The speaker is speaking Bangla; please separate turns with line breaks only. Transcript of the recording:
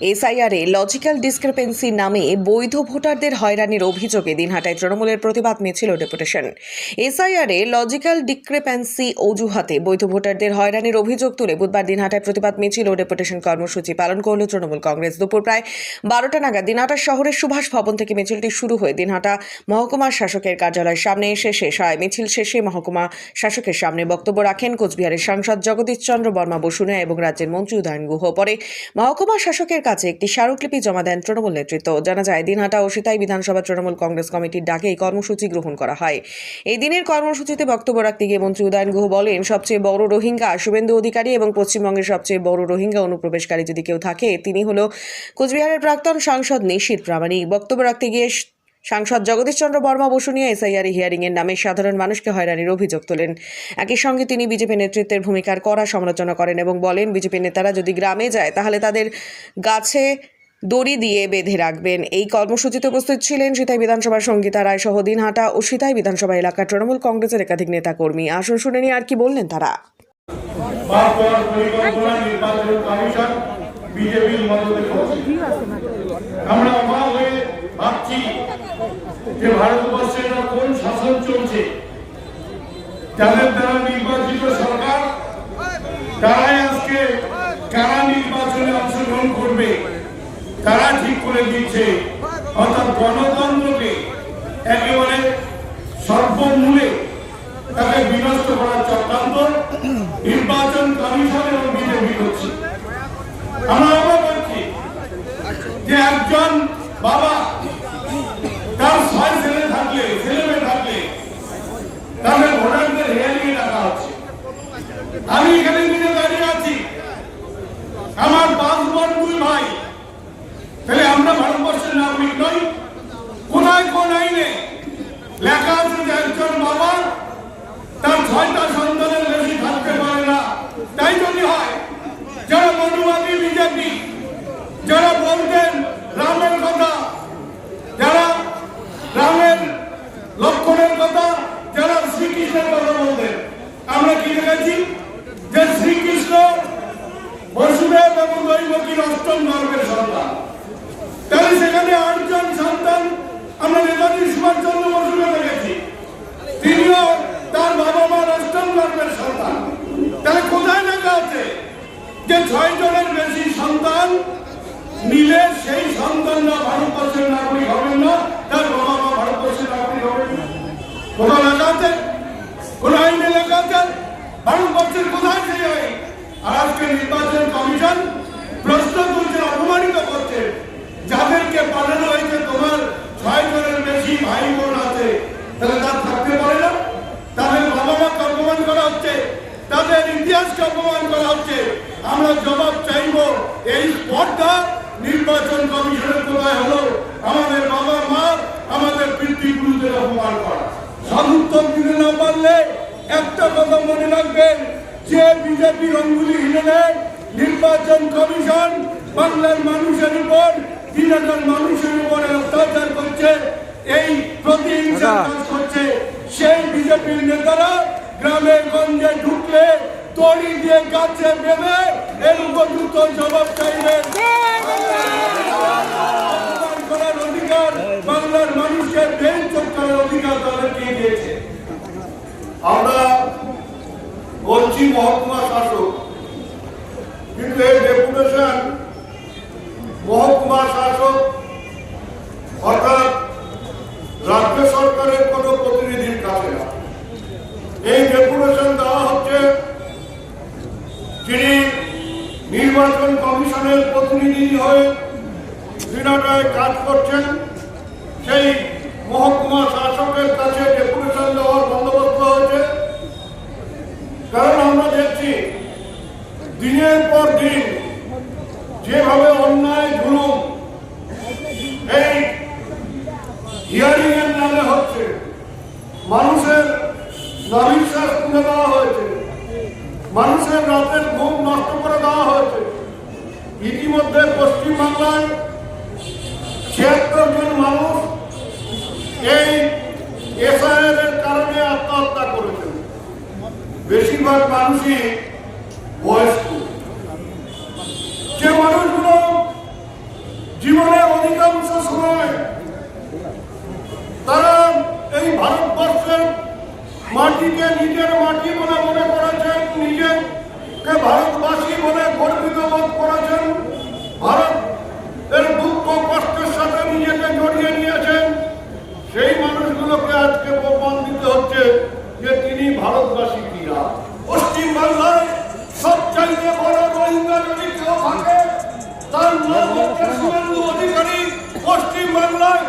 এসআইআরে লজিক্যাল ডিসক্রিপেন্সি নামে বৈধ ভোটারদের হয়রানির অভিযোগে দিনহাটায় তৃণমূলের প্রতিবাদ মিছিল ডেপুটেশন। এসআইআরে লজিক্যাল ডিসক্রিপেন্সি অজুহাতে বৈধ ভোটারদের হয়রানির অভিযোগ তুলে বুধবার দিনহাটায় প্রতিবাদ মিছিল ও ডেপুটেশন কর্মসূচি পালন করল তৃণমূল কংগ্রেস। দুপুর প্রায় বারোটা নাগাদ দিনহাটা শহরের সুভাষ ভবন থেকে মিছিলটি শুরু হয়ে দিনহাটা মহকুমার শাসকের কার্যালয়ের সামনে এসে শেষ হয়। মিছিল শেষে মহকুমা শাসকের সামনে বক্তব্য রাখেন কোচবিহারের সাংসদ জগদীশ চন্দ্র বর্মা বসুনিয়া এবং রাজ্যের মন্ত্রী উদয়ন গুহ। পরে মহকুমা শাসকের কাছে একটি স্মারকলিপি জমা দেন তৃণমূল নেতৃত্ব। জানা যায়, দিনহাটা ও সিতাই বিধানসভা তৃণমূল কংগ্রেস কমিটির ডাকে এই কর্মসূচি গ্রহণ করা হয়। এই দিনের কর্মসূচিতে বক্তব্য রাখতে গিয়ে মন্ত্রী উদয়ন গুহ বলেন, সবচেয়ে বড় রোহিঙ্গা শুভেন্দু অধিকারী এবং পশ্চিমবঙ্গের সবচেয়ে বড় রোহিঙ্গা অনুপ্রবেশকারী যদি কেউ থাকে, তিনি হল কোচবিহারের প্রাক্তন সাংসদ নিশীত প্রামাণিক। বক্তব্য রাখতে গিয়ে সাংসদ জগদীশ চন্দ্র বর্মা বসুনিয়া এসআইআর হিয়ারিং এর নামে সাধারণ মানুষকে হয়রানির অভিযোগ তোলেন। একই সঙ্গে তিনি বিজেপি নেতৃত্বের ভূমিকার কড়া সমালোচনা করেন এবং বলেন, বিজেপি নেতারা যদি গ্রামে যায়, তাহলে তাদের গাছে দড়ি দিয়ে বেঁধে রাখবেন। এই কর্মসূচিতে উপস্থিত ছিলেন সিতাই বিধানসভার সঙ্গীতা রায় সহ দিনহাটা ও সিতাই বিধানসভা এলাকার তৃণমূল কংগ্রেসের একাধিক নেতাকর্মী। আসুন শুনে নিয়ে আর কি বললেন তারা।
আমরা ভাবছি যে ভারতবর্ষে কোন শাসন চলছে? যাদের দ্বারা নির্বাচিত সরকার, তারাই আজকে কারা নির্বাচনে অংশগ্রহণ করবে, তারা ঠিক করে দিচ্ছে। অর্থাৎ গণতন্ত্রকে একেবারে সর্বমূলে তাকে বিনষ্ট করার চক্রান্ত নির্বাচন কমিশন এবং বিজেপি করছে আমরা অবাক হচ্ছি যে একজন বাবা তার ছয় ছেলে থাকলে ছেলে মেয়ে থাকলে তাদের ভোটারদের হেয়ারিং রাখা হচ্ছে আমি এখানে নিজে দাঁড়িয়ে আছি আমার দুই ভাই তাহলে আমরা ভারতবর্ষের নাগরিক নই। কোনায় কোন আইনে লেখা আছে যে একজন বাবা, তার ছয়টা সন্তানের বেশি থাকতে পারে না তাই যদি হয় যারা মনুবাদী বিজেপি যারা বলতেন রামের কথা যারা রামের লক্ষণের কথা যারা শ্রীকৃষ্ণের কথা বলতেন আমরা কি দেখেছি যে শ্রীকৃষ্ণ বসুদেব এবং দৈবকীর অষ্টম ধর্মের সন্তান তাহলে সেখানে আটজন সন্তান আমরা নেতাজি সুভাষচন্দ্র বসুকে দেখেছি তিনিও তার বাবা মার অষ্টম ধর্মের সন্তান তাহলে কোথায় লেখা আছে যে ছয় বেশি সন্তান নিলে সেই সন্তানরা ভারতবর্ষের নাগরিক হবেন না, তার বাবা মা ভারতবর্ষের নাগরিক হবেন না। কোথাও লেখা আছে কোন আইনে লেখা আছে? ভারতবর্ষের কোথায় সেই আইন? আর আজকে নির্বাচন কমিশন প্রশ্ন তুলছে অপমানিত করছে। যাদেরকে পাঠানো হয়েছে তোমার ছয় জনের বেশি ভাই বোন আছে তাহলে তার থাকতে পারে না তাদের বাবা মাকে অপমান করা হচ্ছে তাদের ইতিহাসকে অপমান করা হচ্ছে আমরা জবাব চাইব এই স্পর্ধা নির্বাচন কমিশনের কোথায় হলো আমাদের বাবা মা আমাদের পিতৃপুরুষদের অপমান করা সদুত্তর দিতে না পারলে একটা কথা মনে রাখবেন যে বিজেপির অঙ্গুলি হিলেনে নির্বাচন কমিশন বাংলার মানুষের উপর তিন হাজার মানুষের উপরে অত্যাচার করছে এই প্রতিহিংসা কাজ করছে। সেই বিজেপির নেতারা গ্রামে গঞ্জে ঢুকলে দড়ি দিয়ে গাছে বেঁধে এর উপযুক্ত জবাব চাইবেন অপমান করার অধিকার বাংলার মানুষের বেঞ্চ করার অধিকার তাদেরকে দিয়েছে আমরা বলছি মহকুমা শাসক কিন্তু এই ডেপুটেশন মহকুমা শাসক অর্থাৎ রাজ্য সরকারের কোনো প্রতিনিধির কাছে না এই ডেপুটেশন দেওয়া হচ্ছে যিনি কমিশনের প্রতিনিধি হয়ে দিনাটায় কাজ করছেন, সেই মহকুমা শাসকের কাছে ডেপুটেশন দেওয়ার বন্দোবস্ত হয়েছে। কারণ আমরা দেখছি, দিনের পর দিন যেভাবে অন্যায় জুলুম এই হিয়ারিং এর নামে হচ্ছে, মানুষের নাবিশ্বাস তুলে দেওয়া হয়েছে। মানুষের রাতের ঘুম ইতিমধ্যে পশ্চিম বাংলায় ছিয়াত্তর জন মানুষ এই এসআইআর এর কারণে আত্মহত্যা করেছেন। বেশিরভাগ মানুষই বয়স্ক। যে মানুষগুলো জীবনের
অধিকাংশ সময় তারা এই ভারতবর্ষের মাটিকে নিজের মাটি বলে মনে করেছেন, নিজেকে ভারতবাসী ভারতবাসী কিনা? পশ্চিম বাংলায় সবচাইতে বড় রোহিঙ্গা যদি কেউ থাকে, তার নাম অধিকারী। পশ্চিম বাংলায়